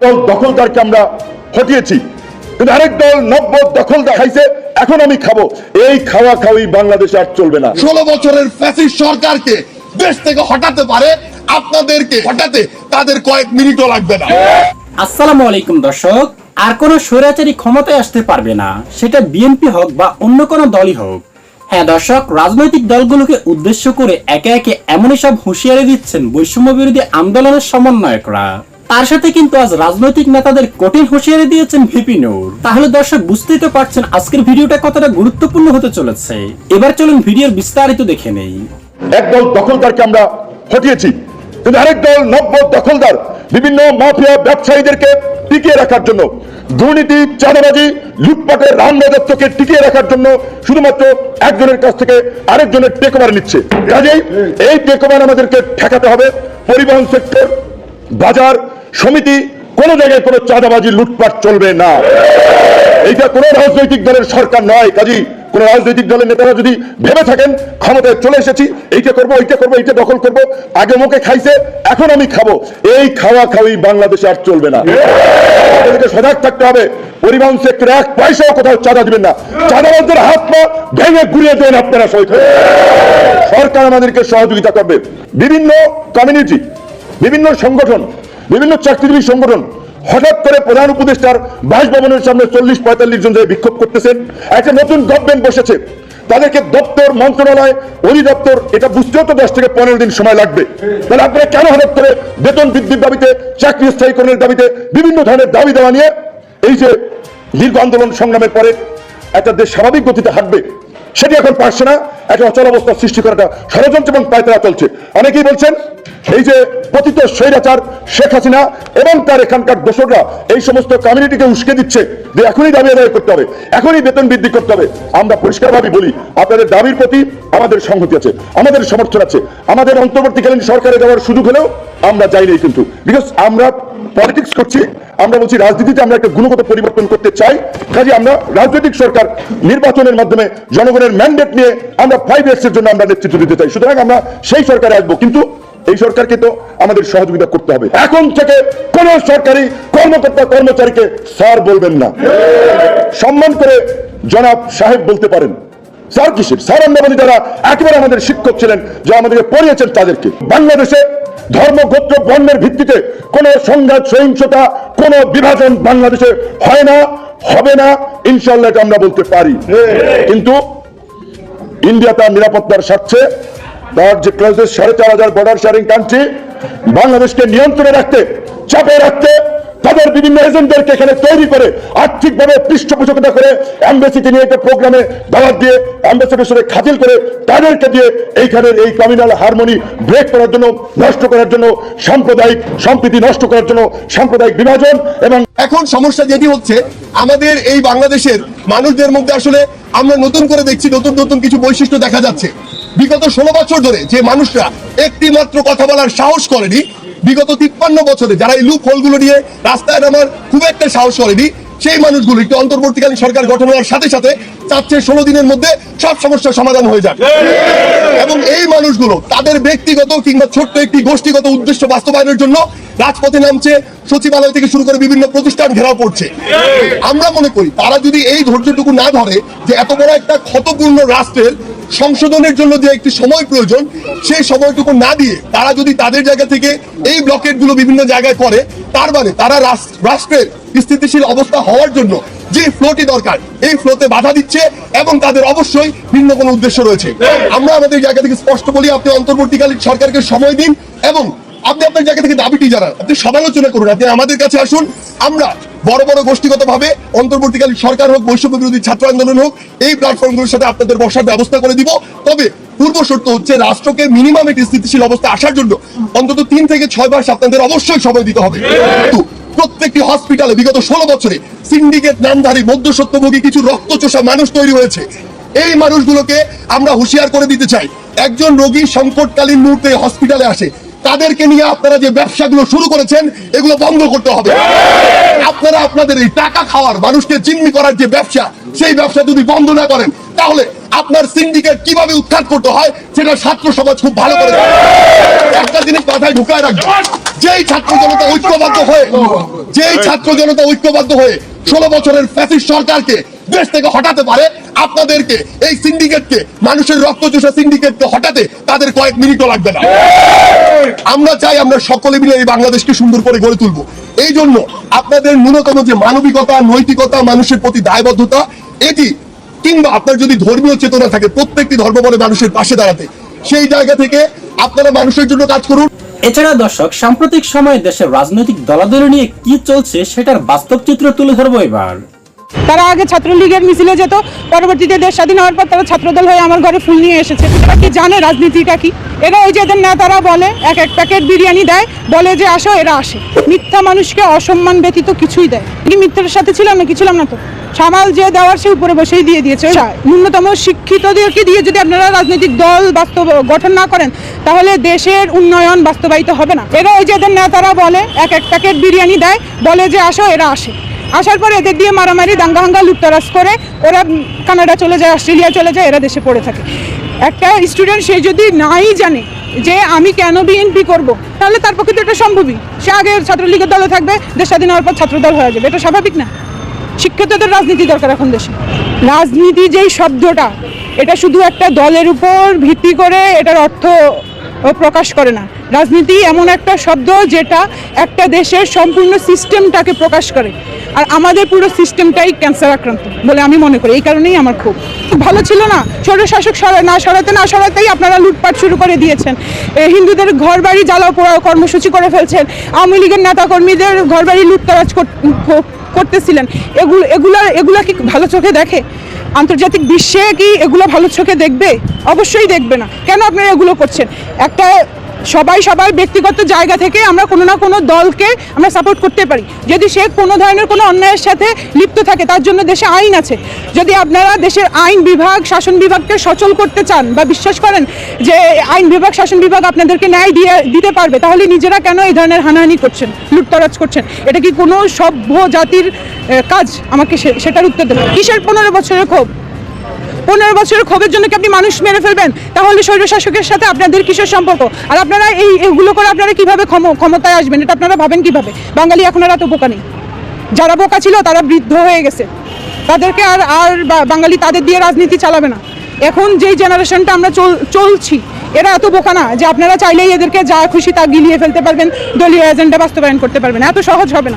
দল দখলদারকে আমরা হটিয়েছি। কিন্তু আরেক দল নব্য দখল দেখাইছে এখন আমি খাব। এই খাওয়া খাওয়াই বাংলাদেশে আর চলবে না। ষোলো বছরের ফ্যাসিস্ট সরকারকে দেশ থেকে হটাতে পারে আপনাদেরকে হটাতে তাদের কয়েক মিনিটও লাগবে না। আসসালামু আলাইকুম দর্শক আর কোন স্বৈরাচারী ক্ষমতায় আসতে পারবে না সেটা বিএনপি হোক বা অন্য কোনো দলই হোক। হ্যাঁ দর্শক রাজনৈতিক দলগুলোকে উদ্দেশ্য করে একে একে এমনই সব হুঁশিয়ারি দিচ্ছেন বৈষম্য বিরোধী আন্দোলনের সমন্বয়করা। তার সাথে কিন্তু আজ রাজনৈতিক নেতাদের কঠিন হুঁশিয়ারি দিয়েছেন ভিপি নূর। তাহলে দর্শক বুঝতেই তো পারছেন আজকের ভিডিওটা কতটা গুরুত্বপূর্ণ হতে চলেছে। এবার চলুন ভিডিওর বিস্তারিত দেখে নেই। একদল দখলদারকে আমরা হটিয়েছি, কিন্তু আরেক দল নব্য দখলদার বিভিন্ন মাফিয়া ব্যবসায়ীদেরকে টিকিয়ে রাখার জন্য, দুর্নীতি, চাঁদাবাজি, লুটপাটের রাম রাজত্বকে টিকিয়ে রাখার জন্য শুধুমাত্র একজনের কাছ থেকে আরেকজনের টেক ওভার নিচ্ছে। কাজেই এই টেক ওভার আমাদেরকে ঠেকাতে হবে পরিবহন সেক্টর, বাজার সমিতি কোনো জায়গায় কোনো চাঁদাবাজি, লুটপাট চলবে না। এইটা কোন রাজনৈতিক দলের সরকার নয়। কাজী, কোন রাজনৈতিক দলের নেতারা যদি ভেবে থাকেন, ক্ষমতায় চলে এসেছি, এইটা করব এইটা করব, এইটা দখল করব, আগে মুখে খাইছে, এখন আমি খাব। এই খাওয়া খাওয়াই বাংলাদেশে আর চলবে না। সজাগ থাকতে হবে। পরিবহন সেক্টরে এক পয়সাও কোথাও চাঁদা দিবেন না। চাঁদাবাজদের হাত পা ভেঙে ঘুরিয়ে দেন আপনারা সহিত সরকার আমাদেরকে সহযোগিতা করবে। বিভিন্ন কমিউনিটি বিভিন্ন সংগঠন বিভিন্ন চাকরিজীবী সংগঠন হঠাৎ করে প্রধান উপদেষ্টার বাসভবনের সামনে চল্লিশ পঁয়তাল্লিশ জন যে বিক্ষোভ করতেছেন একটা নতুন গভর্নমেন্ট বসেছে। তাদেরকে দপ্তর, মন্ত্রণালয়, অধিদপ্তর, এটা বুঝতেও তো দশ থেকে পনেরো দিন সময় লাগবে। তাহলে আপনারা কেন হঠাৎ করে বেতন বৃদ্ধির দাবিতে, চাকরি স্থায়ীকরণের দাবিতে বিভিন্ন ধরনের দাবি দেওয়া নিয়ে এই যে দীর্ঘ আন্দোলন সংগ্রামের পরে একটা দেশ স্বাভাবিক গতিতে হাঁটবে। সেটি এখন পারছে না। একটা অচলাবস্থা সৃষ্টি করাটা ষড়যন্ত্র এবং পায়তারা চলছে। অনেকেই বলছেন, এই যে পতিত স্বৈরাচার শেখ হাসিনা এবং তার এখানকার দোসররা এই সমস্ত কমিউনিটিকে উস্কে দিচ্ছে, যে এখনই দাবি আদায় করতে হবে, এখনই বেতন বৃদ্ধি করতে হবে। আমরা পরিষ্কারভাবে বলি, আপনাদের দাবির প্রতি আমাদের সংহতি আছে, আমাদের সমর্থন আছে। আমাদের অন্তর্বর্তীকালীন সরকারে যাওয়ার সুযোগ হলেও আমরা যাইনি কিন্তু। বিকজ আমরা পলিটিক্স করছি। আমরা বলছি রাজনীতিতে আমরা একটা গুণগত পরিবর্তন করতে চাই। কাজে আমরা রাজনৈতিক সরকার নির্বাচনের মাধ্যমে জনগণের ম্যান্ডেট নিয়ে আমরা ফাইভ ইয়ার্স এর জন্য আমরা নেতৃত্ব দিতে চাই। সুতরাং আমরা সেই সরকারে আসব। কিন্তু এই সরকারকে তো আমাদের সহযোগিতা করতে হবে। এখন থেকে কোন সরকারি কর্মকর্তা, কর্মচারীকে স্যার বলবেন না। সম্মান করে জনাব সাহেব বলতে পারেন। স্যার কিসের? স্যার আমরা বলি যারা একেবারে আমাদের শিক্ষক ছিলেন যে আমাদেরকে পড়িয়েছেন তাদেরকে। বাংলাদেশে ধর্ম গোত্র বর্ণের ভিত্তিতে কোনো সংঘাত, সহিংসতা, কোন বিভাজন বাংলাদেশে হয় না, হবে না। ইনশাল্লাহ এটা আমরা বলতে পারি। কিন্তু ইন্ডিয়া তার নিরাপত্তার স্বার্থে, তার যে ক্লোজেস্ট সাড়ে চার হাজার বর্ডার শেয়ারিং কান্ট্রি বাংলাদেশকে নিয়ন্ত্রণে রাখতে, চাপে রাখতে তাদের বিভিন্ন এজেন্টদেরকে এখানে তৈরি করে আর্থিকভাবে পৃষ্ঠপোষকতা করে অ্যাম্বাসিকে নিয়ে একটা প্রোগ্রামে দাওয়াত দিয়ে অ্যাম্বাসিডার সাথে খাতিল করে তাদেরকে দিয়ে এইখানের এই কমিউনাল হারমোনি ব্রেক করার জন্য, নষ্ট করার জন্য, সাম্প্রদায়িক সম্প্রীতি নষ্ট করার জন্য সাম্প্রদায়িক বিভাজন এবং এখন সমস্যা যেটি হচ্ছে, আমাদের এই বাংলাদেশের মানুষদের মধ্যে আসলে আমরা নতুন করে দেখছি, নতুন নতুন কিছু বৈশিষ্ট্য দেখা যাচ্ছে। বিগত ষোলো বছর ধরে যে মানুষরা একটি মাত্র কথা বলার সাহস করেনি বিগত তিপ্পান্ন বছরে যারা এই লুপ হোলগুলো নিয়ে রাস্তায় নামার খুব একটা সাহস করেনি সেই মানুষগুলো একটি অন্তর্বর্তীকালীন সরকার গঠন হওয়ার সাথে সাথে চাচ্ছে ষোলো দিনের মধ্যে সব সমস্যার সমাধান হয়ে যাক। এবং এই মানুষগুলো তাদের ব্যক্তিগত কিংবা ছোট্ট একটি গোষ্ঠীগত উদ্দেশ্য বাস্তবায়নের জন্য রাজপথে নামছে, সচিবালয় থেকে শুরু করে বিভিন্ন প্রতিষ্ঠান ঘেরাও করছে। আমরা মনে করি তারা যদি এই ধৈর্যটুকু না ধরে যে এত বড় একটা ক্ষতপূর্ণ রাষ্ট্রের সংশোধনের জন্য যে একটি সময় প্রয়োজন, সেই সময়টুকু না দিয়ে তারা যদি তাদের জায়গা থেকে এই ব্লকেটগুলো বিভিন্ন জায়গায় করে তার মানে তারা রাষ্ট্রের স্থিতিশীল অবস্থা হওয়ার জন্য যে ফ্লোটি দরকার, এই ফ্লোতে বাধা দিচ্ছে এবং তাদের অবশ্যই ভিন্ন কোনো উদ্দেশ্য রয়েছে। আমরা আমাদের জায়গা থেকে স্পষ্ট বলি, আপনি অন্তর্বর্তীকালীন সরকারকে সময় দিন এবং আপনি আপনার জায়গা থেকে দাবিটি জানান। আপনি সমালোচনা করুন, আপনি আমাদের কাছে আসুন। আমরা বড় বড় গোষ্ঠীগত ভাবে অন্তর্বর্তীকালীন সরকার হোক বৈষম্য বিরোধী ছাত্র আন্দোলন হোক, এই প্ল্যাটফর্মগুলোর সাথে আপনাদের বসার ব্যবস্থা করে দিব। তবে পূর্ব শর্ত হচ্ছে রাষ্ট্রকে মিনিমাম একটি স্থিতিশীল অবস্থা আসার জন্য অন্তত তিন থেকে ছয় মাস আপনাদের অবশ্যই সময় দিতে হবে। প্রত্যেকটি হসপিটালে বিগত ষোলো বছরে সিন্ডিকেট নামধারী মধ্যসত্যভোগী কিছু রক্তচোষা মানুষ তৈরি হয়েছে। এই মানুষগুলোকে আমরা হুঁশিয়ার করে দিতে চাই। একজন রোগী সংকটকালীন মুহূর্তে হসপিটালে আসে, তাদেরকে নিয়ে আপনারা যে ব্যবসাগুলো শুরু করেছেন, এগুলো বন্ধ করতে হবে। আপনারা আপনাদের এই টাকা খাওয়ার মানুষকে জিম্মি করার যে ব্যবসা, সেই ব্যবসা যদি বন্ধ না করেন, তাহলে আপনার সিন্ডিকেট কীভাবে উৎখাত করতে হয় সেটা ছাত্র সমাজ খুব ভালো করে একটা জিনিস মাথায় ঢুকায় রাখবেন যেই ছাত্র জনতা ঐক্যবদ্ধ হয়ে, যেই ছাত্র জনতা ঐক্যবদ্ধ হয়ে ষোলো বছরের ফ্যাসিস্ট সরকারকে, দেশ থেকে হটাতে পারে, আপনাদেরকে, এই সিন্ডিকেটকে, মানুষের রক্ত চোষা সিন্ডিকেটকে হটাতে তাদের কয়েক মিনিটও লাগবে না। আমরা চাই আমরা সকলে মিলে এই বাংলাদেশকে সুন্দর করে গড়ে তুলবো। এই জন্য আপনাদের ন্যূনতম যে মানবিকতা, নৈতিকতা, মানুষের প্রতি দায়বদ্ধতা, এটি কিংবা আপনার যদি ধর্মীয় চেতনা থাকে, প্রত্যেকটি ধর্ম বলে মানুষের পাশে দাঁড়াতে, সেই জায়গা থেকে আপনারা মানুষের জন্য কাজ করুন। এছাড়া দর্শক, সাম্প্রতিক সময়ে দেশের রাজনৈতিক দলাদলি নিয়ে কি চলছে সেটার বাস্তব চিত্র তুলে ধরবো এবার। তারা আগে ছাত্রলীগের মিছিলে যেত পরবর্তীতে দেশ স্বাধীন হওয়ার পর তারা ছাত্রদল হয়ে আমার ঘরে ফুল নিয়ে এসেছে। তারা কি জানে রাজনীতিটা কি? এরা ওই যে এদের নেতারা বলে এক এক প্যাকেট বিরিয়ানি দেয় বলে যে আসো এরা আসে। মিথ্যা মানুষকে অসম্মান ব্যতীত কিছুই দেয়। কি মিথ্যার সাথে ছিলাম না কি ছিলাম না তো। সামাল যে দেওয়ার সে উপরে বসেই দিয়ে দিয়েছে। ন্যূনতম শিক্ষিতদেরকে দিয়ে যদি আপনারা রাজনৈতিক দল বাস্তব গঠন না করেন তাহলে দেশের উন্নয়ন বাস্তবায়িত হবে না। এরা ওই যে এদের নেতারা বলে এক এক প্যাকেট বিরিয়ানি দেয় বলে যে আসো এরা আসে। আসার পর এদের দিয়ে মারামারি, দাঙ্গা হাঙ্গা, লুটতরাজ করে ওরা কানাডা চলে যায়, অস্ট্রেলিয়া চলে যায়, এরা দেশে পড়ে থাকে। একটা স্টুডেন্ট সে যদি নাই জানে যে আমি কেন বিএনপি করব, তাহলে তার পক্ষে তো এটা সম্ভবই। সে আগে ছাত্রলীগের দলে থাকবে, দেশ স্বাধীন হওয়ার পর ছাত্রদল হয়ে যাবে। এটা স্বাভাবিক না। শিক্ষিতদের রাজনীতি দরকার এখন দেশে। রাজনীতি যেই শব্দটা, এটা শুধু একটা দলের উপর ভিত্তি করে এটার অর্থ প্রকাশ করে না। রাজনীতি এমন একটা শব্দ যেটা একটা দেশের সম্পূর্ণ সিস্টেমটাকে প্রকাশ করে। আর আমাদের পুরো সিস্টেমটাই ক্যান্সার আক্রান্ত বলে আমি মনে করি। এই কারণেই আমার খুব। ভালো ছিল না। স্বৈর শাসক সরা না সরাতে, না সরাতেই আপনারা লুটপাট শুরু করে দিয়েছেন। হিন্দুদের ঘর বাড়ি জ্বালাও পোড়াও কর্মসূচি করে ফেলছেন। আওয়ামী লীগের নেতাকর্মীদের ঘর বাড়ি লুটতরাজ কর- করতেছিলেন। এগুলো এগুলা এগুলা কি ভালো চোখে দেখে? আন্তর্জাতিক বিশ্বে কি এগুলো ভালো চোখে দেখবে? অবশ্যই দেখবে না। কেন আপনারা এগুলো করছেন? একটা সবাই সবার ব্যক্তিগত জায়গা থেকে আমরা কোনো না কোনো দলকে আমরা সাপোর্ট করতে পারি। যদি সে কোনো ধরনের কোনো অন্যায়ের সাথে লিপ্ত থাকে, তার জন্য দেশে আইন আছে। যদি আপনারা দেশের আইন বিভাগ, শাসন বিভাগকে সচল করতে চান বা বিশ্বাস করেন যে আইন বিভাগ, শাসন বিভাগ আপনাদেরকে ন্যায় দিয়ে দিতে পারবে, তাহলে নিজেরা কেন এই ধরনের হানাহানি করছেন, লুটতরাজ করছেন? এটা কি কোনো সভ্য জাতির কাজ? আমাকে সেটার উত্তর দেবেন। কিসের পনেরো বছরের ক্ষোভ? পনেরো বছরের ক্ষোভের জন্য কি আপনি মানুষ মেরে ফেলবেন? তাহলে স্বৈরশাসকের সাথে আপনাদের কিসের সম্পর্ক? আর আপনারা এই এগুলো করে আপনারা কীভাবে ক্ষম- ক্ষমতায় আসবেন? এটা আপনারা ভাবেন কীভাবে? বাঙালি এখন আর এত বোকা নেই। যারা বোকা ছিল, তারা বৃদ্ধ হয়ে গেছে। তাদেরকে আর আর বাঙালি তাদের দিয়ে রাজনীতি চালাবে না। এখন যেই জেনারেশনটা আমরা চল- চলছি, এরা এত বোকা না যে আপনারা চাইলেই এদেরকে যা খুশি তা গিলিয়ে ফেলতে পারবেন। দলীয় এজেন্ডা বাস্তবায়ন করতে পারবেন। এত সহজ হবে না।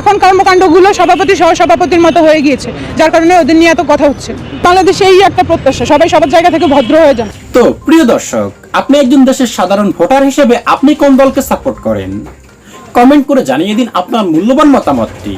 এখন কর্মকাণ্ডগুলো সভাপতি সহ সভাপতির মতো হয়ে গিয়েছে, যার কারণে ওদের নিয়ে এত কথা হচ্ছে। বাংলাদেশে এই একটা প্রত্যাশা, সবাই সবার জায়গা থেকে ভদ্র হয়ে যান। তো প্রিয় দর্শক, আপনি একজন দেশের সাধারণ ভোটার হিসেবে আপনি কোন দলকে সাপোর্ট করেন? কমেন্ট করে জানিয়ে দিন আপনার মূল্যবান মতামতটি।